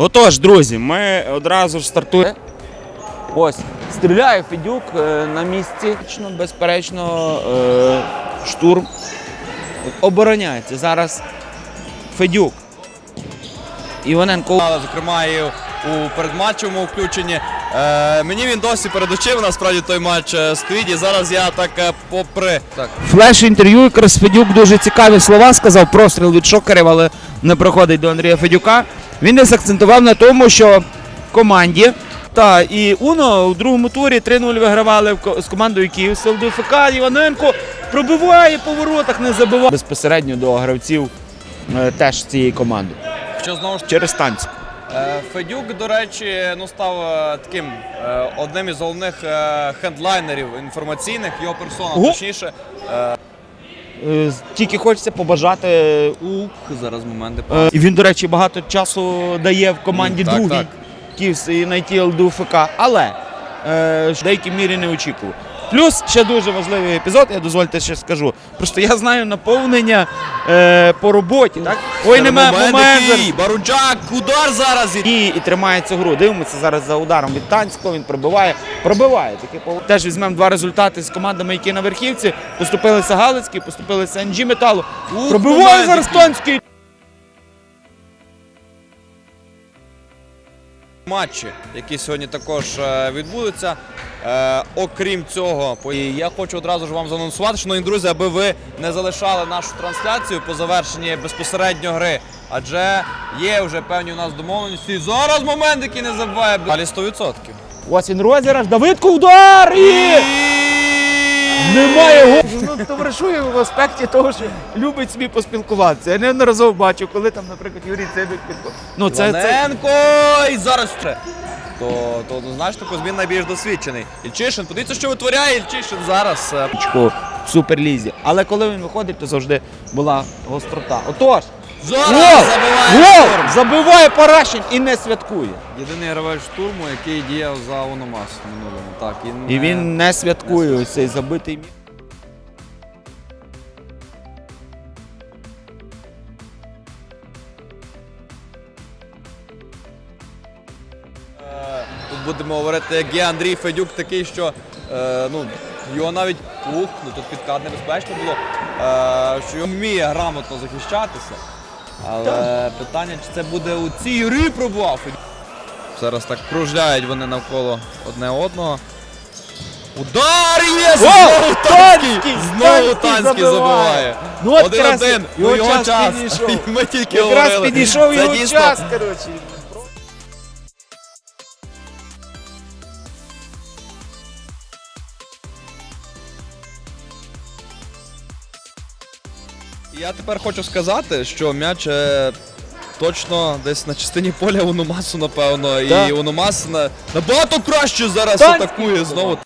Отож, друзі, ми одразу ж стартуємо. Ось, стріляє Федюк е, на місці. Безперечно, е, штурм обороняється. Зараз Федюк. Іваненко. Зокрема, і у передматчевому включенні. Е, мені він досі перед очима, насправді той матч е, стоїть. І зараз я так е, попри. Так. Флеш інтерв'ю, якраз Федюк дуже цікаві слова сказав. Простріл від шокерів, але не проходить до Андрія Федюка. Він десь акцентував на тому, що команді. Та і Уно у другому турі 3-0 вигравали з командою Київ СЛДФК. Іваненко пробиває по воротах, не забиває. Безпосередньо до гравців е, теж цієї команди. Що знову ж Через танці. Е, Федюк, до речі, ну став е, таким е, одним із головних хендлайнерів інформаційних, його персона, Ого. точніше. Тільки хочеться побажати у Зараз моменти. І він, до речі, багато часу дає в команді Так, другій так. Київс і найти ЛДУФК, але е, в деякій мірі не очікував. Плюс ще дуже важливий епізод, я дозвольте ще скажу. Просто я знаю наповнення е, по роботі. Так? Ой, нема моменту. Барунчак, удар зараз. І... І, і тримає цю гру. Дивимося зараз за ударом від Танського. Він пробиває. Пробиває. Таке Теж візьмемо два результати з командами, які на верхівці. Поступилися Галицький, поступилися НЖ Металу. Пробиває зараз. Танський. Матчі, які сьогодні також е, відбудуться. Е, окрім цього, і я хочу одразу ж вам заанонсувати, шановні друзі, аби ви не залишали нашу трансляцію по завершенні безпосередньо гри. Адже є вже певні у нас домовленості. І Зараз момент, який не забуває. Далі 100%. Ось він розіграш. Давидко удар! І... Немає. Ну, товаришує в аспекті того, що любить собі поспілкуватися. Я неодноразово бачу, коли там, наприклад, Юрій Цибик підходить. Ну, це, це І зараз ще. То, то ну, знаєш, тако змін найбільш досвідчений. Ільчишин, подивіться, що витворяє Ільчишин зараз. е, в суперлізі. Але коли він виходить, то завжди була гострота. Отож, Зараз гол! забиває Гол! штурм. Забиває Парашин і не святкує. Єдиний гравець штурму, який діяв за Ономас в минулому. Так, і, І не- він не святкує ось цей забитий м'яч. Тут будемо говорити, як є Андрій Федюк такий, що е, ну, його навіть ух, ну тут підкат небезпечно було, е, що він вміє грамотно захищатися. Але питання, чи це буде у цій грі пробував. Зараз так кружляють вони навколо одне одного. Удар є! Знову Танський! Знову Танський забиває. Ну, от Один-один! його Ну, його час Ми тільки Якраз підійшов його час, коротше. Я тепер хочу сказати, що м'яч е, точно десь на частині поля Уномасу, напевно. Да. І Уномас на, набагато краще зараз Танський атакує знову.